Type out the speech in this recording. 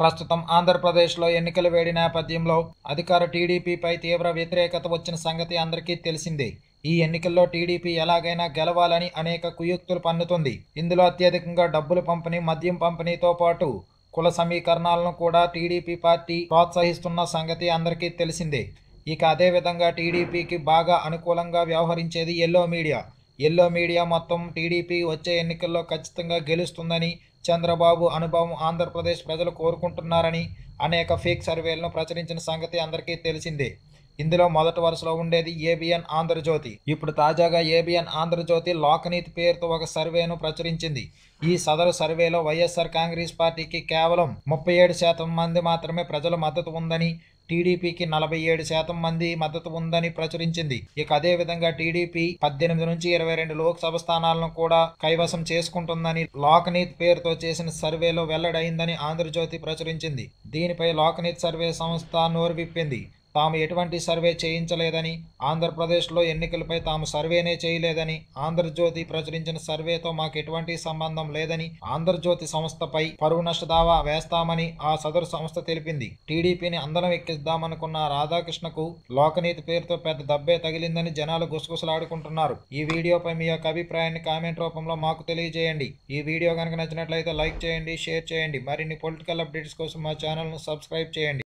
ప్రస్తుతం ఆంధ్రప్రదేశ్లో ఎన్నికల వేడి నేపథ్యంలో అధికార టీడీపీపై తీవ్ర వ్యతిరేకత వచ్చిన సంగతి అందరికీ తెలిసిందే. ఈ ఎన్నికల్లో టీడీపీ ఎలాగైనా గెలవాలని అనేక కుయుక్తులు పన్నుతుంది. ఇందులో అత్యధికంగా డబ్బులు పంపిణీ మద్యం పంపిణీతో పాటు కుల సమీకరణాలను కూడా టీడీపీ పార్టీ ప్రోత్సహిస్తున్న సంగతి అందరికీ తెలిసిందే. ఇక అదేవిధంగా టీడీపీకి బాగా అనుకూలంగా వ్యవహరించేది ఎల్లో మీడియా. ఎల్లో మీడియా మొత్తం టీడీపీ వచ్చే ఎన్నికల్లో ఖచ్చితంగా గెలుస్తుందని చంద్రబాబు అనుభవం ఆంధ్రప్రదేశ్ ప్రజలు కోరుకుంటున్నారని అనేక ఫేక్ సర్వేలను ప్రచురించిన సంగతి అందరికీ తెలిసిందే. ఇందులో మొదటి వరుసలో ఉండేది ఏబిఎన్ ఆంధ్రజ్యోతి. ఇప్పుడు తాజాగా ఏబిఎన్ ఆంధ్రజ్యోతి లోకనీతి పేరుతో ఒక సర్వేను ప్రచురించింది. ఈ సదరు సర్వేలో వైఎస్ఆర్ కాంగ్రెస్ పార్టీకి కేవలం ముప్పై ఏడు శాతం మంది మాత్రమే ప్రజల మద్దతు ఉందని టీడీపీకి నలభై ఏడు శాతం మంది మద్దతు ఉందని ప్రచురించింది. ఇక అదే విధంగా టీడీపీ పద్దెనిమిది నుంచి ఇరవై రెండు లోక్సభ స్థానాలను కూడా కైవసం చేసుకుంటుందని లోకనీత్ పేరుతో చేసిన సర్వేలో వెల్లడైందని ఆంధ్రజ్యోతి ప్రచురించింది. దీనిపై లోకనీత్ సర్వే సంస్థ నోరు విప్పింది. తాము ఎటువంటి సర్వే చేయించలేదని ఆంధ్రప్రదేశ్లో ఎన్నికలపై తాము సర్వేనే చేయలేదని ఆంధ్రజ్యోతి ప్రచురించిన సర్వేతో మాకు ఎటువంటి సంబంధం లేదని ఆంధ్రజ్యోతి సంస్థపై పరువు నష్ట దావా వేస్తామని ఆ సదరు సంస్థ తెలిపింది. టీడీపీని అందరం ఎక్కిద్దామనుకున్న రాధాకృష్ణకు లోకనీతి పేరుతో పెద్ద దబ్బే తగిలిందని జనాలు గుసగుసలాడుకుంటున్నారు. ఈ వీడియోపై మీ యొక్క అభిప్రాయాన్ని కామెంట్ రూపంలో మాకు తెలియజేయండి. ఈ వీడియో కనుక నచ్చినట్లయితే లైక్ చేయండి షేర్ చేయండి. మరిన్ని పొలిటికల్ అప్డేట్స్ కోసం మా ఛానల్ను సబ్స్క్రైబ్ చేయండి.